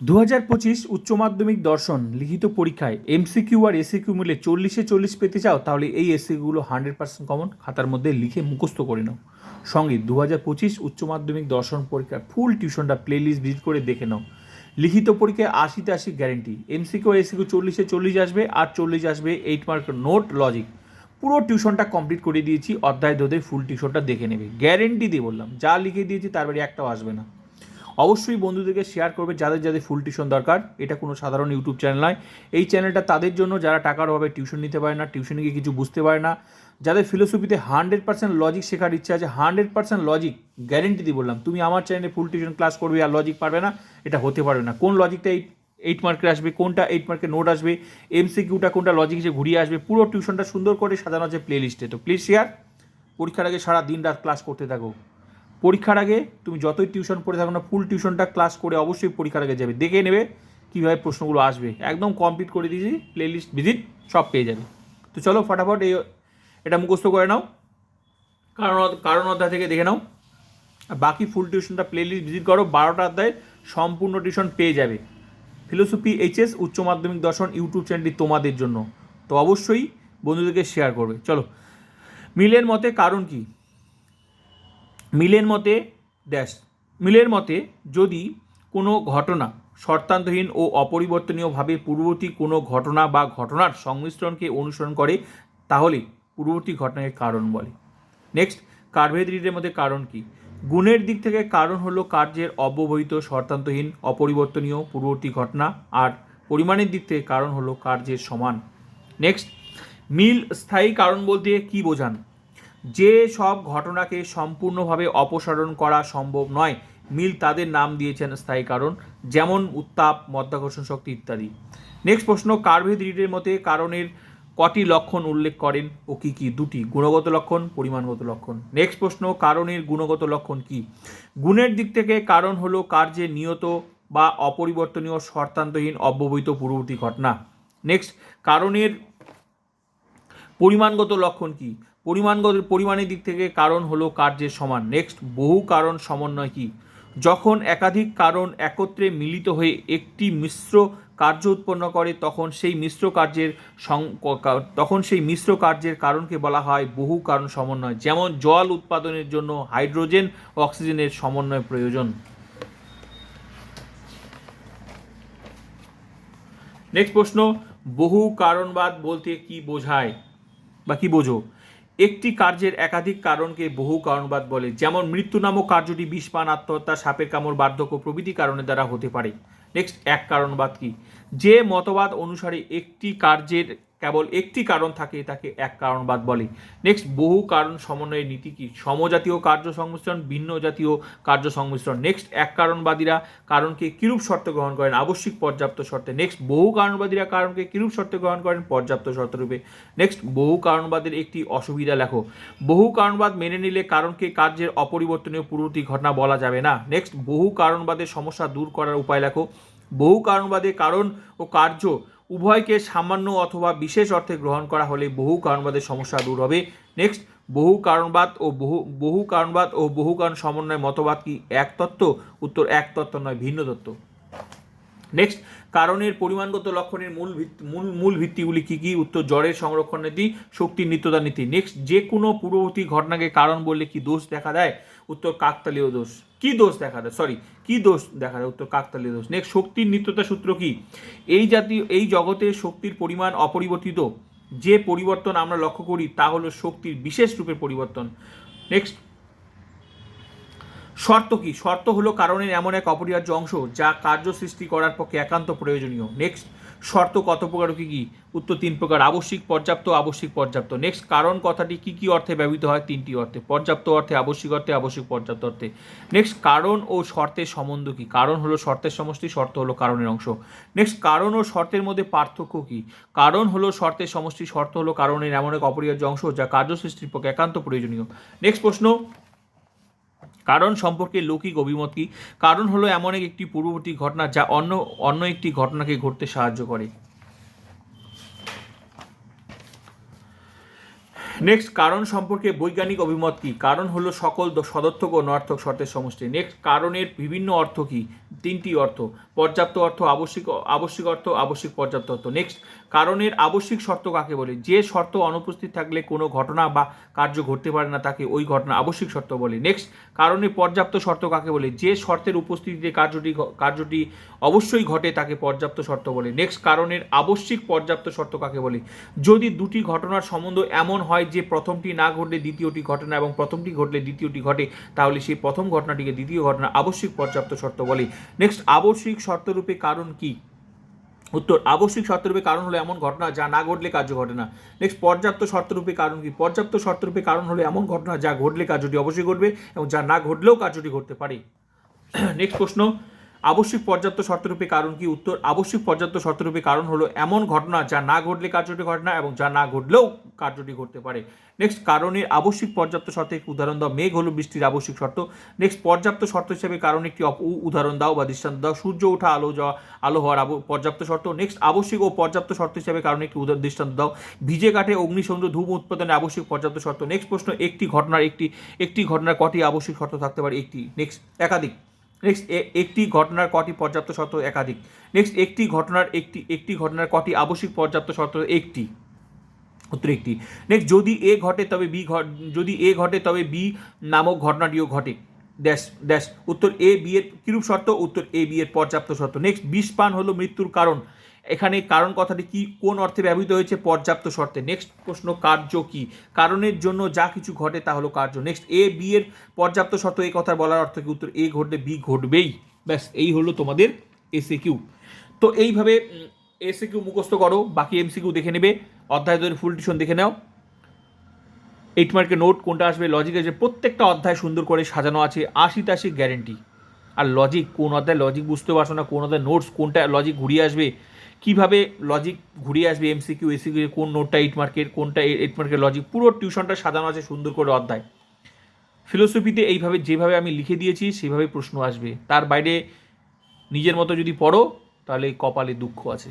দু হাজার পঁচিশ উচ্চ মাধ্যমিক দর্শন লিখিত পরীক্ষায় এমসিকিউ আর এসিকিউ মিলে চল্লিশে চল্লিশ পেতে চাও, তাহলে এই এসিকিউগুলো হান্ড্রেড পার্সেন্ট কমন খাতার মধ্যে লিখে মুখস্থ করে নাও। সঙ্গে দু হাজার পঁচিশ উচ্চ মাধ্যমিক দর্শন পরীক্ষার ফুল টিউশনটা প্লে লিস্ট ভিজিট করে দেখে নাও। লিখিত পরীক্ষায় আশিতে আশি গ্যারেন্টি এমসিকিউ আর এসিকিউ চল্লিশে চল্লিশ আসবে আর চল্লিশ আসবে এইট মার্ক নোট লজিক পুরো টিউশনটা কমপ্লিট করে দিয়েছি অধ্যায় ধরে ফুল টিউশনটা দেখে নেবে। গ্যারেন্টি দিয়ে বললাম, যা লিখে দিয়েছি তার বাড়ি একটাও আসবে না। অবশ্যই বন্ধুদেরকে শেয়ার করবে যাদের যাদের ফুল টিউশন দরকার। এটা কোনো সাধারণ ইউটিউব চ্যানেল নয়। এই চ্যানেলটা তাদের জন্য যারা টাকার অভাবে টিউশন নিতে পারে না টিউশনে গিয়ে কিছু বুঝতে পারে না, যাদের ফিলোসফিতে হান্ড্রেড পার্সেন্ট লজিক শেখার ইচ্ছা আছে হান্ড্রেড পার্সেন্ট লজিক গ্যারেন্টি দিয়ে বললাম, তুমি আমার চ্যানেলে ফুল টিউশন ক্লাস করবে আর লজিক পারবে না, এটা হতে পারবে না। কোন লজিকটা এইট এইট মার্কের আসবে, কোনটা এইট মার্কের নোট আসবে এমসিকিউটা কোনটা লজিক হিসেবে ঘুরিয়ে আসবে, পুরো টিউশনটা সুন্দর করে সাজানো আছে প্লে লিস্টে তো প্লিজ শেয়ার পরীক্ষার আগে সারা দিন রাত ক্লাস করতে থাকো। পরীক্ষার আগে তুমি যতই টিউশন পড়ে থাকো না ফুল টিউশনটা ক্লাস করে অবশ্যই পরীক্ষার আগে যাবে। দেখে নেবে কীভাবে প্রশ্নগুলো আসবে। একদম কমপ্লিট করে দিয়েছি প্লে লিস্ট ভিজিট সব পেয়ে যাবে। তো চলো ফটাফট এই এটা মুখস্থ করে নাও। কারণ কারণ অধ্যায় থেকে দেখে নাও। আর বাকি ফুল টিউশনটা প্লে লিস্ট ভিজিট করো, বারোটা অধ্যায় সম্পূর্ণ টিউশন পেয়ে যাবে। ফিলোসফি এইচএস উচ্চ মাধ্যমিক দর্শন ইউটিউব চ্যানেলটি তোমাদের জন্য। তো অবশ্যই বন্ধুদেরকে শেয়ার করবে। চলো। মিলের মতে কারণ কি? মিলের মতে ড্যাশ মিলের মতে যদি কোনো ঘটনা শর্তান্তহীন ও অপরিবর্তনীয়ভাবে পূর্ববর্তী কোনো ঘটনা বা ঘটনার সংমিশ্রণকে অনুসরণ করে, তাহলে পূর্ববর্তী ঘটনাকে কারণ বলে। নেক্সট কার্ভেদ রিডের মধ্যে কারণ কি? গুণের দিক থেকে কারণ হলো কার্যের অব্যবহিত, শর্তান্তহীন, অপরিবর্তনীয় পূর্ববর্তী ঘটনা আর পরিমাণের দিক থেকে কারণ হলো কার্যের সমান। নেক্সট মিল স্থায়ী কারণ বলতে কি বোঝান? যে সব ঘটনাকে সম্পূর্ণভাবে অপসারণ করা সম্ভব নয়, মিল তাদের নাম দিয়েছেন স্থায়ী কারণ, যেমন উত্তাপ, মধ্যাকর্ষণ শক্তি ইত্যাদি। নেক্সট প্রশ্ন, কার্ভেদ রিডের মতে কারণের কটি লক্ষণ উল্লেখ করেন ও কি কি? দুটি, গুণগত লক্ষণ, পরিমাণগত লক্ষণ। নেক্সট প্রশ্ন, কারণের গুণগত লক্ষণ কি? গুণের দিক থেকে কারণ হলো কার্যে নিয়ত বা অপরিবর্তনীয় শর্তান্তহীন অব্যবহিত পূর্ববর্তী ঘটনা। নেক্সট কারণের পরিমাণগত লক্ষণ কি? পরিমাণগত, পরিমাণের দিক থেকে কারণ হলো কার্যের সমান। নেক্সট বহু কারণ সমন্বয় কি? যখন একাধিক কারণ একত্রে মিলিত হয়ে একটি মিশ্র কার্য উৎপন্ন করে, তখন সেই মিশ্র কার্যের তখন সেই মিশ্র কার্যের কারণকে বলা হয় বহু কারণ সমন্বয়। যেমন জল উৎপাদনের জন্য হাইড্রোজেন, অক্সিজেনের সমন্বয় প্রয়োজন। নেক্সট প্রশ্ন, বহু কারণবাদ বলতে কি বোঝায়? বা কি বোঝো? একটি কার্যের একাধিক কারণকে বহু কারণবাদ বলে, যেমন মৃত্যু নামক কার্যটি বিষপান, আত্মহত্যা, সাপের কামড়, বার্ধক্য প্রভৃতি কারণের দ্বারা হতে পারে। নেক্সট এক কারণবাদ কি? যে মতবাদ অনুসারে একটি কার্যের কেবল একটি কারণ থাকে, তাকে এক কারণবাদ বলে। নেক্সট বহু কারণ সমন্বয়ের নীতি কি? সমজাতীয় কার্য সংমিশ্রণ ভিন্ন জাতীয় কার্য সংমিশ্রণ। নেক্সট এক কারণবাদীরা কারণকে কিরূপ শর্ত গ্রহণ করেন? আবশ্যিক পর্যাপ্ত শর্তে। নেক্সট বহু কারণবাদীরা কারণকে কিরূপ শর্তে গ্রহণ করেন? পর্যাপ্ত শর্তরূপে। নেক্সট বহু কারণবাদের একটি অসুবিধা লেখো। বহু কারণবাদ মেনে নিলে কারণকে কার্যের অপরিবর্তনীয় পূর্ববর্তী ঘটনা বলা যাবে না। নেক্সট বহু কারণবাদের সমস্যা দূর করার উপায় লেখো। বহু কারণবাদে কারণ ও কার্য উভয়কে সামান্য অথবা বিশেষ অর্থে গ্রহণ করা হলে বহু কারণবাদের সমস্যা দূর হবে। নেক্সট বহু কারণবাদ ও বহু বহু কারণবাদ ও বহু কারণ সমন্বয় মতবাদ কি এক তত্ত্ব? উত্তর এক তত্ত্ব নয়, ভিন্ন তত্ত্ব। নেক্সট কারণের পরিমাণগত লক্ষণের মূল মূল মূল ভিত্তিগুলি কী কী? উত্তর, জ্বরের সংরক্ষণ নীতি, শক্তির নিত্যতা নীতি। নেক্সট যে কোনো পূর্ববর্তী ঘটনাকে কারণ বললে কি দোষ দেখা দেয়? উত্তর, কাকতালীয় দোষ। কি দোষ দেখা দেয়? সরি কি দোষ দেখা দেয়? উত্তর, কাকতালীয় দোষ। নেক্সট শক্তির নিত্যতা সূত্র কি? এই জাতীয়, এই জগতে শক্তির পরিমাণ অপরিবর্তিত। যে পরিবর্তন আমরা লক্ষ্য করি, তা হলো শক্তির বিশেষ রূপের পরিবর্তন। নেক্সট শর্ত কি? শর্ত হলো কারণের এমন এক অপরিহার্য অংশ যা কার্য সৃষ্টি করার পক্ষে একান্ত প্রয়োজনীয়। নেক্সট শর্ত কত প্রকার কি কি? উত্তর তিন প্রকার, আবশ্যিক, পর্যাপ্ত আবশ্যিক, পর্যাপ্ত। নেক্সট কারণ কথাটি কি কি অর্থে ব্যবহৃত হয়? তিনটি অর্থে, পর্যাপ্ত অর্থে, আবশ্যিক অর্থে, আবশ্যিক, পর্যাপ্ত অর্থে। নেক্সট কারণ ও শর্তের সম্বন্ধ কি? কারণ হলো শর্তের সমষ্টি, শর্ত হলো কারণের অংশ। নেক্সট কারণ ও শর্তের মধ্যে পার্থক্য কি? কারণ হলো শর্তের সমষ্টি, শর্ত হলো কারণের এমন এক অপরিহার্য অংশ যা কার্য সৃষ্টির পক্ষে একান্ত প্রয়োজনীয়। নেক্সট প্রশ্ন কারণ সম্পর্কে লৌকিক অভিমত কি? কারণ হলো এমন এক একটি পূর্ববর্তী ঘটনা যা অন্য অন্য একটি ঘটনাকে ঘটতে সাহায্য করে। নেক্সট কারণ সম্পর্কে বৈজ্ঞানিক অভিমত কি? কারণ হলো সকল সদর্থক ও নর্থক শর্তের সমষ্টি। নেক্সট কারণের বিভিন্ন অর্থ কি? তিনটি অর্থ। পর্যাপ্ত অর্থ, আবশ্যিক আবশ্যিক অর্থ, আবশ্যিক পর্যাপ্ত অর্থ। নেক্সট কারণের আবশ্যিক শর্ত কাকে বলে? যে শর্ত অনুপস্থিত থাকলে কোনো ঘটনা বা কার্য ঘটতে পারে না, তাকে ওই ঘটনা আবশ্যিক শর্ত বলে। নেক্সট কারণে পর্যাপ্ত শর্ত কাকে বলে? যে শর্তের উপস্থিতিতে কার্যটি কার্যটি অবশ্যই ঘটে, তাকে পর্যাপ্ত শর্ত বলে। নেক্সট কারণের আবশ্যিক পর্যাপ্ত শর্ত কাকে বলে? যদি দুটি ঘটনার সম্বন্ধ এমন হয় যে প্রথমটি না ঘটলে দ্বিতীয়টি ঘটে না এবং প্রথমটি ঘটলে দ্বিতীয়টি ঘটে, তাহলে সেই প্রথম ঘটনাটিকে দ্বিতীয় ঘটনা আবশ্যিক পর্যাপ্ত শর্ত বলে। নেক্সট আবশ্যিক শর্তরূপে কারণ কি? উত্তর, আবশ্যিক শর্তরূপে কারণ হলো এমন ঘটনা যা না ঘটলে কার্য ঘটে না। নেক্সট পর্যাপ্ত শর্তরূপে কারণ কি? পর্যাপ্ত শর্তরূপে কারণ হলো এমন ঘটনা যা ঘটলে কার্যটি অবশ্যই ঘটবে এবং যা না ঘটলেও কার্যটি ঘটতে পারে। নেক্সট প্রশ্ন আবশ্যিক পর্যাপ্ত শর্তরূপে কারণ কি? উত্তর, আবশ্যিক পর্যাপ্ত শর্তরূপে কারণ হলো এমন ঘটনা যা না ঘটলে কার্যটি ঘটে না এবং যা না ঘটলেও কার্যটি ঘটতে পারে। নেক্সট কারণের আবশ্যিক পর্যাপ্ত শর্তে একটি উদাহরণ দাও। মেঘ হলো বৃষ্টির আবশ্যিক শর্ত। নেক্সট পর্যাপ্ত শর্ত হিসেবে কারণ একটি উদাহরণ দাও বা দৃষ্টান্ত দাও। সূর্য ওঠা, আলো যাওয়া, আলো হওয়ার পর্যাপ্ত শর্ত। নেক্সট আবশ্যিক ও পর্যাপ্ত শর্ত হিসেবে কারণ একটি দৃষ্টান্ত দাও। ভিজে কাঠে অগ্নিসংযোগ, ধূম উৎপাদনে আবশ্যিক পর্যাপ্ত শর্ত। নেক্সট প্রশ্ন, একটি ঘটনার একটি একটি ঘটনার কটি আবশ্যিক শর্ত থাকতে পারে? একটি। নেক্সট একাধিক। নেক্সট একটি ঘটনার কটি পর্যাপ্ত শর্ত একাধিক। নেক্সট একটি ঘটনার একটি একটি ঘটনার কটি আবশ্যিক পর্যাপ্ত শর্ত একটি। উত্তর একটি। নেক্সট যদি এ ঘটে, তবে বি ঘট যদি এ ঘটে, তবে বি নামক ঘটনাটিও ঘটে। ড্যাশ ড্যাশ উত্তর এ, বি এর কিরূপ শর্ত? উত্তর এ, বি এর পর্যাপ্ত শর্ত। নেক্সট বিষ পান হলো মৃত্যুর কারণ। এখানে কারণ কথাটি কি, কোন অর্থে ব্যবহৃত হয়েছে পর্যাপ্ত শর্তে? নেক্সট প্রশ্ন, কার্য কি? কারণের জন্য যা কিছু ঘটে তা হলো কার্য। নেক্সট এ বি এর পর্যাপ্ত শর্ত এই কথা বলার অর্থ কি? উত্তর এ ঘটলে বি ঘটবেই। ব্যাস, এই হলো তোমাদের এসে কিউ তো এইভাবে এসে কিউ মুখস্থ করো, বাকি এমসিকিউ দেখে নেবে, অধ্যায় ধরে ফুল টিউশন দেখে নাও। এইট মার্কের নোট কোনটা আসবে? লজিক আসবে প্রত্যেকটা অধ্যায় সুন্দর করে সাজানো আছে আশি তাশি গ্যারেন্টি আর লজিক কোন অধ্যায় লজিক বুঝতে পারছ না, কোন অধ্যায় নোটস কোনটা লজিক ঘুরিয়ে আসবে কীভাবে লজিক ঘুরিয়ে আসবে এমসিকিউ এসিকিউ কোন নোটটা এইট মার্কের কোনটা এইট মার্কের লজিক পুরো টিউশনটা সাজানো আছে সুন্দর করে অধ্যায়। ফিলোসফিতে এইভাবে, যেভাবে আমি লিখে দিয়েছি সেভাবে প্রশ্ন আসবে। তার বাইরে নিজের মতো যদি পড়ো, তাহলে কপালে দুঃখ আছে।